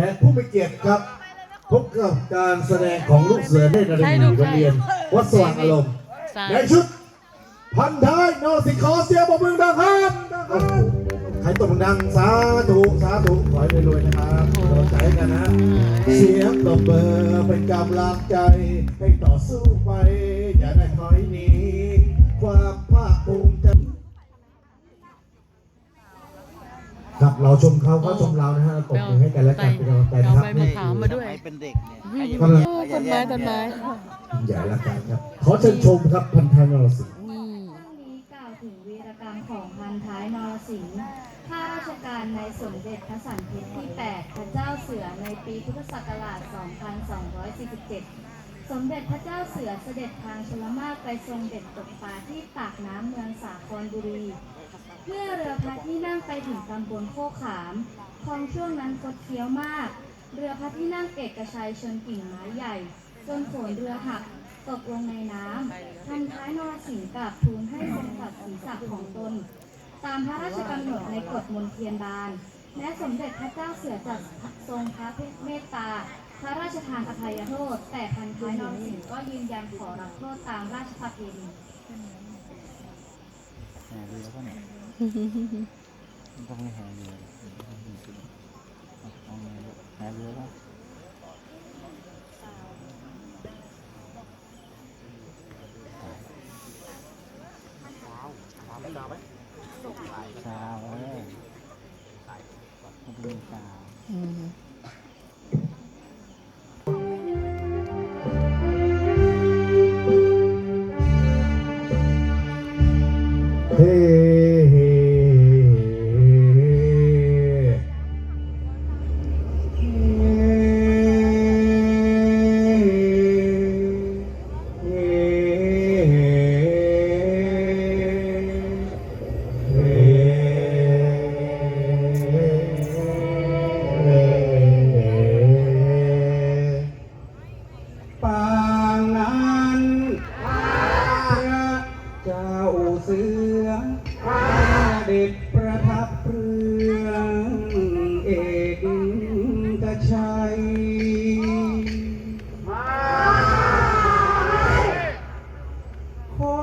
ขกผู้มีเกียรติครับพบกับการแสดงของลูกเสือเนตรนารีโรงเรียนวัดสว่างอารมณ์ใช่ในชุดพันท้ายนอสิงห์ขอเสียงปรบมือดังครับโอ้โหใครตบดังสาธุสาธุขอให้รวยๆนะครับกำลังใจให้กันนะ เสียงตบเบอร์เป็นกำลังใจให้ต่อสู้ไป อย่าได้ถอยหนีความภาคภูมิใจ ครับเราชมเขาเขาชมเรานะฮะตบมือให้กันและกันเป็นกำลังใจนะครับเอาใบมะขามมาด้วยทำไเป็นเด็กเนี่ยอืมใครจะกำลังต้นไม้ต้นไม้อย่าละกันครับขอเชิญชมครับพันธานรสิงห์นี่เรื่องนี้กล่าวถึงวีรกรรมของพันท้ายนรสิงห์ข้าราชการในสมเด็จพระสันเพชรที่ 8 พระเจ้าเสือในปีพุทธศักราช 2247 สมเด็จพระเจ้าเสือเสด็จทางชลมารไปทรงเด็ดตกปลาที่ปากน้ำเมืองสาครบุรี เมื่อเรือพระที่นั่งไปถึงตำบลโคกขามคลองช่วงนั้นคดเคี้ยวมาก เรือพระที่นั่งเอกชัยชนกิ่งไม้ใหญ่ จนโขนเรือหักตกลงในน้ำทันท้ายนรสิงห์กราบทูลให้ทรงตัดศีรษะของตน ตามพระราชกำหนดในกฎมนเทียนบานและสมเด็จพระเจ้าเสือจัดทรงพระเมตตา พระราชทานอภัยโทษ แต่พันท้ายนรสิงห์ก็ยืนยันขอรับโทษตามราชประเพณีแห่เรือป่ะเนี่ย ต้องไม่แห่เรือเอาไงลูกแห่เรือป่ะสาวเอ้ยมันเป็นชาวอืม เจ้าเสือเด็ด